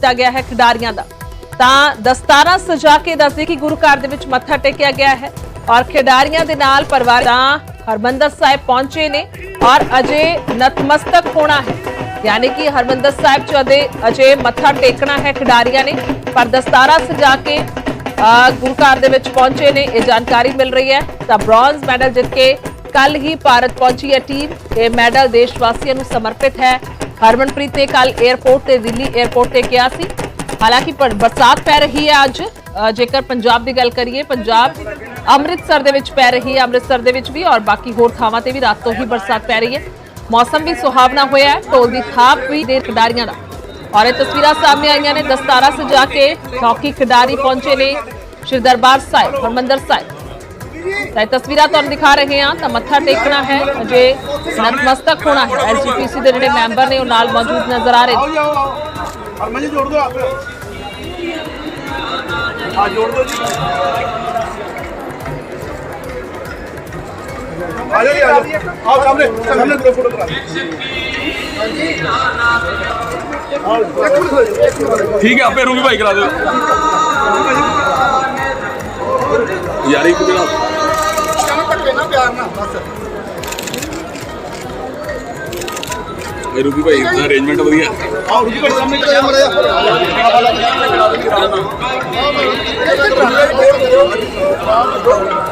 ਕੀਤਾ ਗਿਆ ਹੈ ਖਿਡਾਰੀਆਂ ਦਾ। ਤਾਂ ਦਸਤਾਰਾਂ ਸਜਾ ਕੇ ਦੱਸਦੇ ਕਿ ਗੁਰੂ ਘਰ ਦੇ ਵਿੱਚ ਮੱਥਾ ਟੇਕਿਆ ਗਿਆ ਹੈ ਔਰ ਖਿਡਾਰੀਆਂ ਦੇ ਨਾਲ ਪਰਿਵਾਰ ਤਾਂ ਹਰਮੰਦਰ ਸਾਹਿਬ ਪਹੁੰਚੇ ਨੇ ਔਰ ਅਜੇ ਨਤਮਸਤਕ ਹੋਣਾ ਹੈ। ਯਾਨੀ ਕਿ ਹਰਮੰਦਰ ਸਾਹਿਬ ਚ ਅਜੇ ਮੱਥਾ ਟੇਕਣਾ ਹੈ ਖਿਡਾਰੀਆਂ ਨੇ ਪਰ ਦਸਤਾਰਾ ਸਜਾ ਕੇ ਅ, ਗੁਰੂ ਘਰ ਦੇ ਵਿੱਚ ਪਹੁੰਚੇ ਨੇ ਇਹ ਜਾਣਕਾਰੀ ਮਿਲ ਰਹੀ ਹੈ। ਤਾਂ ਬ੍ਰੌਂਜ਼ ਮੈਡਲ ਜਿੱਤ ਕੇ ਕੱਲ ਹੀ ਭਾਰਤ ਪਹੁੰਚੀ ਹੈ ਟੀਮ। ਇਹ ਮੈਡਲ ਦੇਸ਼ ਵਾਸੀਆਂ ਨੂੰ ਸਮਰਪਿਤ ਹੈ। ਹਰਮਨਪ੍ਰੀਤ ਨੇ ਕੱਲ 에ਅਰਪੋਰਟ ਤੇ ਦਿੱਲੀ 에ਅਰਪੋਰਟ ਤੇ ਕਿਹਾ ਸੀ। ਹਾਲਾਂਕਿ ਬਰਸਾਤ ਪੈ ਰਹੀ ਹੈ ਅੱਜ। ਜੇਕਰ ਪੰਜਾਬ ਦੀ ਗੱਲ ਕਰੀਏ, ਪੰਜਾਬ ਅੰਮ੍ਰਿਤਸਰ ਦੇ ਵਿੱਚ ਪੈ ਰਹੀ ਹੈ, ਅੰਮ੍ਰਿਤਸਰ ਦੇ ਵਿੱਚ ਵੀ ਔਰ ਬਾਕੀ ਹੋਰ ਥਾਵਾਂ ਤੇ ਵੀ ਰਾਤ ਤੋਂ ਹੀ ਬਰਸਾਤ ਪੈ ਰਹੀ ਹੈ। ਮੌਸਮ ਵੀ ਸੁਹਾਵਣਾ ਹੋਇਆ ਹੈ, ਢੋਲ ਦੀ ਥਾਪ ਵੀ ਦੇ ਖਿਡਾਰੀਆਂ ਦਾ ਔਰ ਇਹ ਤਸਵੀਰਾਂ ਸਾਹਮਣੇ ਆਈਆਂ ਨੇ, ਦਸਤਾਰਾ ਸਜਾ ਕੇ ਹਾਕੀ ਖਿਡਾਰੀ ਪਹੁੰਚੇ ਨੇ ਸ਼੍ਰੀ ਦਰਬਾਰ ਸਾਹਿਬ, ਹਰਮੰਦਰ ਸਾਹਿਬ। ਤਾਂ ਤਸਵੀਰਾਂ ਤੁਹਾਨੂੰ ਦਿਖਾ ਰਹੇ ਹਾਂ ਤਾਂ ਮੱਥਾ ਟੇਕਣਾ ਹੈ ਅਜੇ ਨਤਮਸਤਕ ਹੋਣਾ ਹੈ। ਐਸਜੀਪੀਸੀ ਦੇ ਜਿਹੜੇ ਮੈਂਬਰ ਨੇ ਉਹ ਨਾਲ ਮੌਜੂਦ ਨਜ਼ਰ ਆ ਰਹੇ ਠੀਕ ਹੈ ਆਪੇ ਰੂਬੀ ਭਾਈ ਕਰਾ ਦਿਓ। ਯਾਰੀ ਕੋ ਮਿਲਾ ਕਹਿੰਦਾ ਨਾ ਪਿਆਰ ਨਾਲ ਬਸ। ਇਹ ਰੂਪੀ ਭਾਈ ਦਾ ਅਰੇਂਜਮੈਂਟ ਵਧੀਆ। ਆਹ ਰੂਪੀ ਭਾਈ ਸਾਹਮਣੇ ਚਲਾ ਜਾ ਮਰਿਆ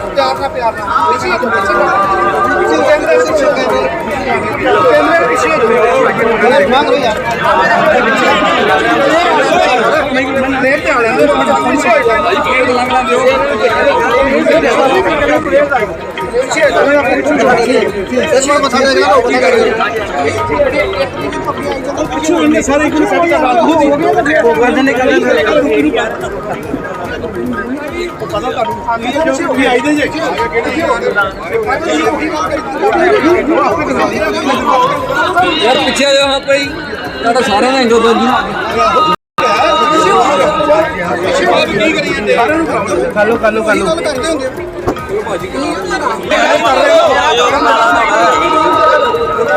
ਪਿਆਰ ਨਾਲ ਪਿਆਰ ਨਾਲ। ਪਿੱਛੇ ਪਿੱਛੇ। ਕੈਮਰਾ ਪਿੱਛੇ ਕੈਮਰਾ ਪਿੱਛੇ ਮੰਗ ਰਿਹਾ ਸਾਰੇ ਇੱਕ ਸੈੱਟ ਕਰ ਲਾ ਗਰਦਨ ਨਿਕਲ ਪਤਾ ਤੁਹਾਨੂੰ ਵੀ ਆਈ ਦੇ ਜੇ ਯਾਰ ਪਿੱਛੇ ਆ ਜਾ ਹਾਂ ਭਾਈ ਤੁਹਾਡਾ ਸਾਰਿਆਂ ਦਾ ਇੰਟਰੋ ਦੋ ਜੀ ਖਾਲੋ ਖਾਲੋ ਖਾਲੋ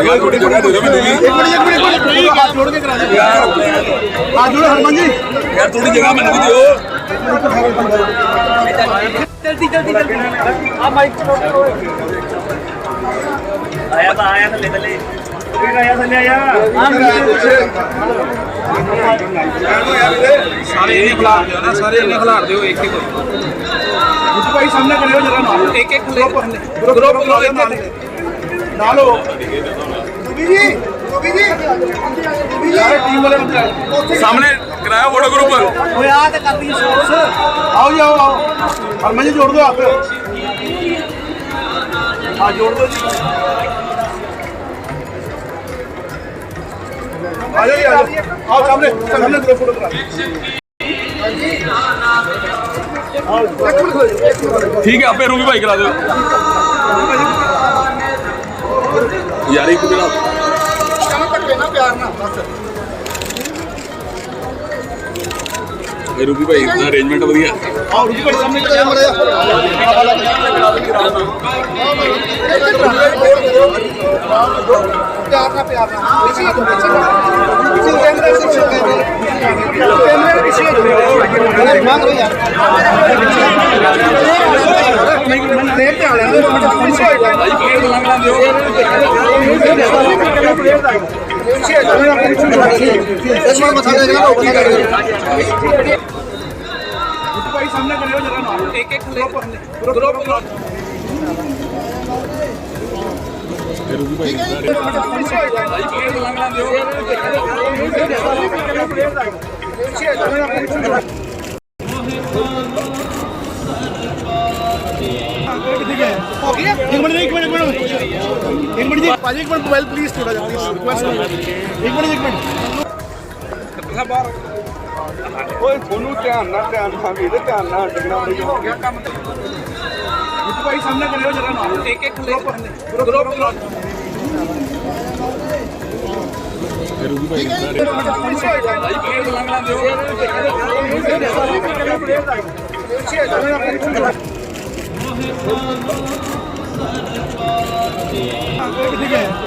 ਯਾਰ ਥੋੜੀ ਜਗ੍ਹਾ ਦੇ ਦਿਓ ਮੈਨੂੰ ਵੀ ਇੱਕ ਮਿੰਟ ਇੱਕ ਮਿੰਟ ਇੱਕ ਮਿੰਟ ਹੱਥ ਜੋੜ ਕੇ ਕਰਾ ਦੇ ਹੱਥ ਜੋੜੋ ਹਰਮਨ ਜੀ ਯਾਰ ਥੋੜੀ ਜਗ੍ਹਾ ਮੈਨੂੰ ਵੀ ਦਿਓ ਆਇਆ ਤਾਂ ਆਇਆ ਥੱਲੇ ਥੱਲੇ ਕੋਈ ਆਇਆ ਥੱਲੇ ਆਇਆ ਸਾਰੇ ਇਹਨੇ ਖਿਲਾਰ ਦਿਓ ਨਾ, ਸਾਰੇ ਇਹਨੇ ਖਿਲਾਰ ਦਿਓ ਇੱਕ ਇੱਕ ਜੀ ਭਾਈ ਸਾਹਮਣੇ ਕਰਿਓ ਜਰਾ ਨਾਲ ਇੱਕ ਇੱਕ ਗਰੁੱਪ ਗਰੁੱਪ ਨਾਲ। ਨਾਲ ਨਾਲੋ ਰਵੀ ਜੀ ਰਵੀ ਜੀ। ਸਾਰੇ ਟੀਮ ਵਾਲੇ ਬੰਦੇ। ਸਾਹਮਣੇ ਕਰਾਇਆ ਫੋਟੋ ਗਰੁੱਪ ਓਏ ਆ ਤੇ ਕਰਦੀ ਸੋਰਸ ਆਓ ਜੀ ਆਓ ਆਓ। ਹਰਮਨ ਜੀ ਜੋੜ ਦਿਓ ਹੱਥ। ਆ ਜੋੜ ਦਿਓ ਜੀ। ਆ ਜਾਈਏ ਆ ਜਾਈਏ ਆਓ ਸਾਹਮਣੇ ਸਾਹਮਣੇ ਗਰੁੱਪ ਫੋਟੋ ਕਰਾ। ਠੀਕ ਹੈ ਆਪੇ ਰੂਬੀ ਭਾਈ ਕਰਾ ਦਿਓ ਯਾਰ ਇੱਕ ਮੇਰਾ ਇਹ ਰੂਬੀ ਭਾਈ ਦਾ ਅਰੇਂਜਮੈਂਟ ਵਧੀਆ ਆਓ ਰੁਕੀ ਭਾਈ ਸਾਹਮਣੇ ਚਲੇ ਮਰੇ ਪਿਆਰ ਨਾਲ ਪਿਆਰ ਨਾਲ ਪਿੱਛੇ ਪਿੱਛੇ ਪਿੱਛੇ ਕੈਮਰੇ ਸੇ ਕੈਮਰੇ ਪਿੱਛੇ ਅਰੇ ਮਾਂਗ ਲੋ ਯਾਰ ਦੇਰ ਤੇ ਆ ਰਹੇ हैं ਪਿੱਛੇ ਭਾਈ ਪਲੇਟ ਲੰਘ ਲਾਂ ਦਿਓ ਭਾਈ ਸਾਹਮਣੇ ਕਰਿਓ ਜਰਾ ਨਾਲ ਇੱਕ ਇੱਕ ਗਰੁੱਪ ਗਰੁੱਪ ਨਾਲ ਹੋ ਗਿਆ ਇੱਕ ਮਿੰਟ ਇੱਕ ਮਿੰਟ ਇੱਕ ਮਿੰਟ। ਇੱਕ ਮਿੰਟ ਜੀ ਭਾਜੀ ਇੱਕ ਮਿੰਟ ਮੋਬਾਈਲ ਪਲੀਜ਼ ਥੋੜਾ ਜਿਹਾ ਪਲੀਜ਼ ਰਿਕੁਐਸਟ ਇੱਕ ਮਿੰਟ ਇੱਕ ਮਿੰਟ ਓਏ ਤੁਹਾਨੂੰ ਧਿਆਨ ਨਾਲ ਧਿਆਨ ਨਾਲ ਵੀਰੇ ਧਿਆਨ ਨਾਲ ਡਿਗਣਾ ਬੜੀ ਹੋ ਗਿਆ ਕੰਮ ਤੇ ਭਾਈ ਸਾਹਮਣੇ ਕਰਿਓ ਜਰਾ ਨਾਲ ਇੱਕ ਇੱਕ ਗਰੁੱਪ ਗਰੁੱਪ ਨਾਲ ਰੂਬੀ ਭਾਈ ਦਾ ਭਾਈ ਪਲੇਟ ਲੰਘ ਲਾਂ ਦਿਓ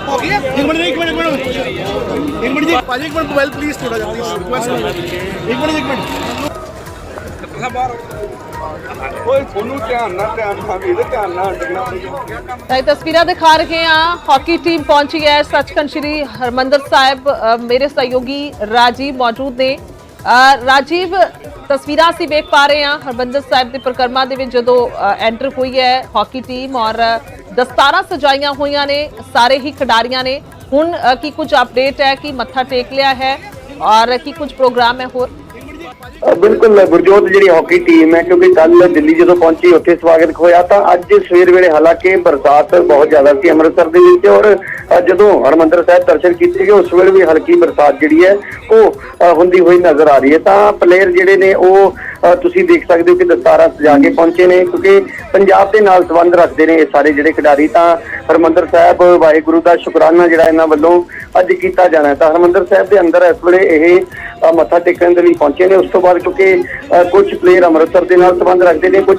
ਹੋ ਗਿਆ ਇੱਕ ਮਿੰਟ ਇੱਕ ਮਿੰਟ ਇੱਕ ਮਿੰਟ। ਇੱਕ ਮਿੰਟ ਜੀ। ਭਾਜੀ ਇੱਕ ਮਿੰਟ ਮੋਬਾਈਲ ਪਲੀਜ਼ ਥੋੜਾ ਜਿਹਾ ਪਲੀਜ਼ ਰਿਕੁਐਸਟ ਇੱਕ ਮਿੰਟ ਇੱਕ ਮਿੰਟ। ਓਏ ਤੁਹਾਨੂੰ ਧਿਆਨ ਨਾਲ ਧਿਆਨ ਨਾਲ ਵੀ ਇਹਦੇ ਧਿਆਨ ਨਾਲ ਡਿੱਗਣਾ ਤਾਂ ਇਹ ਤਸਵੀਰਾਂ ਦਿਖਾ ਰਹੇ ਹਾਂ। ਹਾਕੀ ਟੀਮ ਪਹੁੰਚੀ ਹੈ। ਸੱਚਖੰਡ ਸ੍ਰੀ ਹਰਮੰਦਰ ਸਾਹਿਬ ਮੇਰੇ ਸਹਿਯੋਗੀ ਰਾਜੀਵ ਮੌਜੂਦ ਨੇ। ਰਾਜੀਵ, ਤਸਵੀਰਾਂ ਅਸੀਂ ਵੇਖ ਪਾ ਰਹੇ ਹਾਂ ਹਰਮੰਦਰ ਸਾਹਿਬ ਦੇ ਪ੍ਰਕਰਮਾ ਦੇ ਵਿੱਚ ਜਦੋਂ ਐਂਟਰ ਹੋਈ ਹੈ ਹਾਕੀ ਟੀਮ ਔਰ ਦਸਤਾਰਾਂ ਸਜਾਈਆਂ ਹੋਈਆਂ ਨੇ, ਸਾਰੇ ਹੀ ਖਿਡਾਰੀਆਂ ਨੇ। ਹੁਣ ਕੀ ਕੁਝ ਅਪਡੇਟ ਹੈ, ਕਿ ਮੱਥਾ ਟੇਕ ਲਿਆ ਹੈ ਔਰ ਕੀ ਕੁਝ ਪ੍ਰੋਗਰਾਮ ਹੈ ਹੋਰ? ਬਿਲਕੁਲ, ਗੁਰਜੋਤ, ਜਿਹੜੀ ਹਾਕੀ ਟੀਮ ਹੈ, ਕਿਉਂਕਿ ਕੱਲ ਦਿੱਲੀ ਜਦੋਂ ਪਹੁੰਚੀ, ਉੱਥੇ ਸਵਾਗਤ ਹੋਇਆ, ਤਾਂ ਅੱਜ ਸਵੇਰ ਵੇਲੇ ਹਾਲਾਂਕਿ ਬਰਸਾਤ ਬਹੁਤ ਜ਼ਿਆਦਾ ਸੀ ਅੰਮ੍ਰਿਤਸਰ ਦੇ ਵਿੱਚ ਔਰ ਜਦੋਂ ਹਰਮੰਦਰ ਸਾਹਿਬ ਦਰਸ਼ਨ ਕੀਤੇ ਗਏ, ਉਸ ਵੇਲੇ ਵੀ ਹਲਕੀ ਬਰਸਾਤ ਜਿਹੜੀ ਹੈ, ਉਹ ਹੁੰਦੀ ਹੋਈ ਨਜ਼ਰ ਆ ਰਹੀ ਹੈ। ਤਾਂ ਪਲੇਅਰ ਜਿਹੜੇ ਨੇ ਉਹ ਤੁਸੀਂ ਦੇਖ ਸਕਦੇ ਹੋ ਕਿ ਦਸਤਾਰਾਂ ਸਜਾ ਕੇ ਪਹੁੰਚੇ ਨੇ ਕਿਉਂਕਿ ਪੰਜਾਬ ਦੇ ਨਾਲ ਸੰਬੰਧ ਰੱਖਦੇ ਨੇ ਇਹ ਸਾਰੇ ਜਿਹੜੇ ਖਿਡਾਰੀ। ਤਾਂ ਹਰਮੰਦਰ ਸਾਹਿਬ ਵਾਹਿਗੁਰੂ ਦਾ ਸ਼ੁਕਰਾਨਾ ਜਿਹੜਾ ਇਹਨਾਂ ਵੱਲੋਂ ਅੱਜ ਕੀਤਾ ਜਾਣਾ ਹੈ। ਤਾਂ ਹਰਮੰਦਰ ਸਾਹਿਬ ਦੇ ਅੰਦਰ ਇਸ ਵੇਲੇ ਇਹ ਮੱਥਾ ਟੇਕਣ ਦੇ ਲਈ ਪਹੁੰਚੇ ਨੇ। ਉਸ ਤੋਂ ਬਾਅਦ ਕਿਉਂਕਿ ਅ, ਕੁਝ ਪਲੇਅਰ ਅੰਮ੍ਰਿਤਸਰ ਦੇ ਨਾਲ ਸੰਬੰਧ ਰੱਖਦੇ ਨੇ ਕੁਝ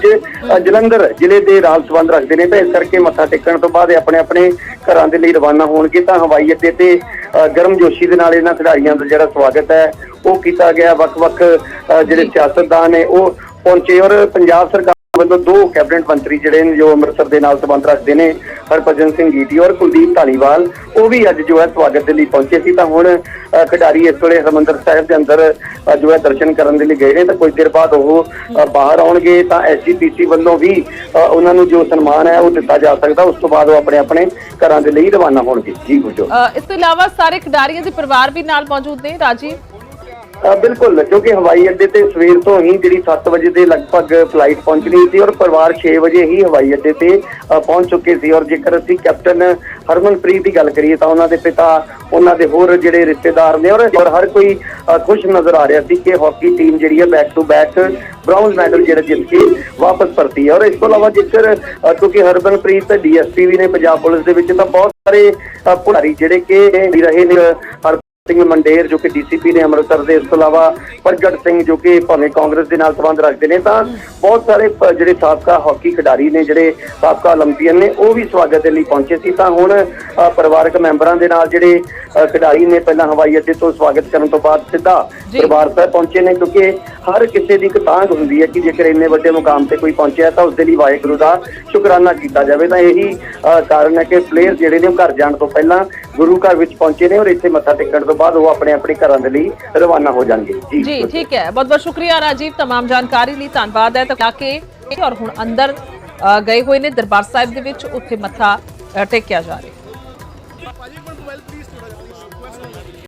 ਜਲੰਧਰ ਜ਼ਿਲ੍ਹੇ ਦੇ ਨਾਲ ਸੰਬੰਧ ਰੱਖਦੇ ਨੇ। ਤਾਂ ਇਸ ਕਰਕੇ ਮੱਥਾ ਟੇਕਣ ਤੋਂ ਬਾਅਦ ਆਪਣੇ ਆਪਣੇ ਘਰਾਂ ਦੇ ਲਈ ਰਵਾਨਾ ਹੋਣਗੇ। ਤਾਂ ਹਵਾਈ ਅੱਡੇ ਤੇ ਗਰਮਜੋਸ਼ੀ ਦੇ ਨਾਲ ਇਹਨਾਂ ਖਿਡਾਰੀਆਂ ਦਾ ਜਿਹੜਾ ਸਵਾਗਤ ਹੈ ਉਹ ਕੀਤਾ ਗਿਆ। ਵੱਖ-ਵੱਖ ਜਿਹੜੇ ਸਿਆਸਤਦਾਨ ਨੇ ਉਹ ਪਹੁੰਚੇ ਔਰ ਪੰਜਾਬ ਸਰਕਾਰ ਵੱਲੋਂ ਦੋ ਕੈਬਨਿਟ ਮੰਤਰੀ ਜਿਹੜੇ ਨੇ ਜੋ ਅੰਮ੍ਰਿਤਸਰ ਦੇ ਨਾਲ ਸੰਬੰਧ ਰੱਖਦੇ ਨੇ ਹਰਭਜਨ ਸਿੰਘ ਗੀਤੀ ਔਰ ਕੁਲਦੀਪ ਧਾਲੀਵਾਲ, ਉਹ ਵੀ ਅੱਜ ਜੋ ਹੈ ਸਵਾਗਤ ਦੇ ਲਈ ਪਹੁੰਚੇ ਸੀ। ਤਾਂ ਹੁਣ ਖਿਡਾਰੀ ਇਸ ਵੇਲੇ ਹਰਮੰਦਰ ਸਾਹਿਬ ਦੇ ਅੰਦਰ ਜੋ ਹੈ ਦਰਸ਼ਨ ਕਰਨ ਦੇ ਲਈ ਗਏ ਨੇ। ਤਾਂ ਕੁਝ ਦੇਰ ਬਾਅਦ ਉਹ ਬਾਹਰ ਆਉਣਗੇ। ਤਾਂ ਐਸਜੀਪੀਸੀ ਵੱਲੋਂ ਵੀ ਉਹਨਾਂ ਨੂੰ ਜੋ ਸਨਮਾਨ ਹੈ ਉਹ ਦਿੱਤਾ ਜਾ ਸਕਦਾ। ਉਸ ਤੋਂ ਬਾਅਦ ਉਹ ਆਪਣੇ ਆਪਣੇ ਘਰਾਂ ਦੇ ਲਈ ਰਵਾਨਾ ਹੋਣਗੇ। ਜੀ ਗੁਰਜੋ ਇਸ ਤੋਂ ਇਲਾਵਾ ਸਾਰੇ ਖਿਡਾਰੀਆਂ ਦੇ ਪਰਿਵਾਰ ਵੀ ਨਾਲ ਮੌਜੂਦ ਨੇ। ਰਾਜੀਵ? ਬਿਲਕੁਲ ਕਿਉਂਕਿ ਹਵਾਈ ਅੱਡੇ ਤੇ ਸਵੇਰ ਤੋਂ ਹੀ ਜਿਹੜੀ 7 ਵਜੇ ਦੇ ਲਗਭਗ ਫਲਾਈਟ ਪਹੁੰਚਣੀ ਸੀ ਔਰ ਪਰਿਵਾਰ 6 ਵਜੇ ਹੀ ਹਵਾਈ ਅੱਡੇ ਤੇ ਪਹੁੰਚ ਚੁੱਕੇ ਸੀ ਔਰ ਜੇਕਰ ਅਸੀਂ ਕੈਪਟਨ ਹਰਮਨਪ੍ਰੀਤ ਦੀ ਗੱਲ ਕਰੀਏ ਤਾਂ ਉਹਨਾਂ ਦੇ ਪਿਤਾ ਉਹਨਾਂ ਦੇ ਹੋਰ ਜਿਹੜੇ ਰਿਸ਼ਤੇਦਾਰ ਨੇ ਔਰ ਔਰ ਹਰ ਕੋਈ ਖੁਸ਼ ਨਜ਼ਰ ਆ ਰਿਹਾ ਸੀ ਕਿ ਹਾਕੀ ਟੀਮ ਜਿਹੜੀ ਹੈ back to back bronze medal ਜਿਹੜਾ ਜਿੱਤ ਕੇ ਵਾਪਸ ਪਰਤੀ ਹੈ। ਔਰ ਇਸ ਤੋਂ ਇਲਾਵਾ ਜੇਕਰ ਕਿਉਂਕਿ ਹਰਮਨਪ੍ਰੀਤ ਡੀਐਸਪੀ ਵੀ ਨੇ ਪੰਜਾਬ ਪੁਲਿਸ ਦੇ ਵਿੱਚ ਤਾਂ ਬਹੁਤ ਸਾਰੇ ਅ, ਜਿਹੜੇ ਕਿ ਰਹੇ ਨੇ ਹਰ ਸਿੰਘ ਮੰਡੇਰ ਜੋ ਕਿ ਡੀਸੀਪੀ ਨੇ ਅੰਮ੍ਰਿਤਸਰ ਦੇ ਇਸ ਤੋਂ ਇਲਾਵਾ ਪ੍ਰਗਟ ਸਿੰਘ ਜੋ ਕਿ ਭਾਵੇਂ ਕਾਂਗਰਸ ਦੇ ਨਾਲ ਸੰਬੰਧ ਰੱਖਦੇ ਨੇ ਤਾਂ ਬਹੁਤ ਸਾਰੇ ਜਿਹੜੇ ਸਾਬਕਾ ਹਾਕੀ ਖਿਡਾਰੀ ਨੇ ਜਿਹੜੇ ਸਾਬਕਾ 올림픽ੀਅਨ ਨੇ ਉਹ ਵੀ ਸਵਾਗਤ ਦੇ ਲਈ ਪਹੁੰਚੇ ਸੀ। ਤਾਂ ਹੁਣ ਪਰਿਵਾਰਕ ਮੈਂਬਰਾਂ ਦੇ ਨਾਲ ਜਿਹੜੇ ਖਿਡਾਰੀ ਨੇ ਪਹਿਲਾਂ ਹਵਾਈ ਅੱਡੇ ਤੋਂ ਸਵਾਗਤ ਕਰਨ ਤੋਂ ਬਾਅਦ ਸਿੱਧਾ ਪਰਿਵਾਰ ਸਾਹਿਬ ਪਹੁੰਚੇ ਨੇ ਕਿਉਂਕਿ ਹਰ ਕਿਸੇ ਦੀ ਇੱਕ ਤਾਂਗ ਹੁੰਦੀ ਹੈ ਕਿ ਜੇਕਰ ਇੰਨੇ ਵੱਡੇ ਮੁਕਾਮ ਤੇ ਕੋਈ ਪਹੁੰਚਿਆ ਤਾਂ ਉਸ ਦੇ ਲਈ ਵਾਹਿਗੁਰੂ ਦਾ ਸ਼ੁਕਰਾਨਾ ਕੀਤਾ ਜਾਵੇ। ਤਾਂ ਇਹੀ ਕਾਰਨ ਹੈ ਕਿ ਪਲੇਅਰ ਜਿਹੜੇ ਨੇ ਉਹ ਘਰ ਜਾਣ ਤੋਂ ਪਹਿਲਾਂ ਗੁਰੂ ਘਰ ਵਿੱਚ ਪਹੁੰਚੇ ਨੇ ਔਰ ਇੱਥੇ ਮੱਥਾ ਟੇਕਣ ਤੋਂ ਤੋਂ ਬਾਅਦ ਉਹ ਆਪਣੇ ਆਪਣੇ ਘਰਾਂ ਦੇ ਲਈ ਰਵਾਨਾ ਹੋ ਜਾਣਗੇ। ਜੀ। ਜੀ, ਠੀਕ ਹੈ। ਬਹੁਤ ਬਹੁਤ ਸ਼ੁਕਰੀਆ ਰਾਜੀਵ। ਤਮਾਮ ਜਾਣਕਾਰੀ ਲਈ ਧੰਨਵਾਦ ਹੈ। ਤਾਂ ਕਿ ਔਰ ਹੁਣ ਅੰਦਰ ਗਏ ਹੋਏ ਨੇ ਦਰਬਾਰ ਸਾਹਿਬ ਦੇ ਵਿੱਚ। ਉੱਥੇ ਮੱਥਾ ਟੇਕਿਆ ਜਾ ਰਿਹਾ।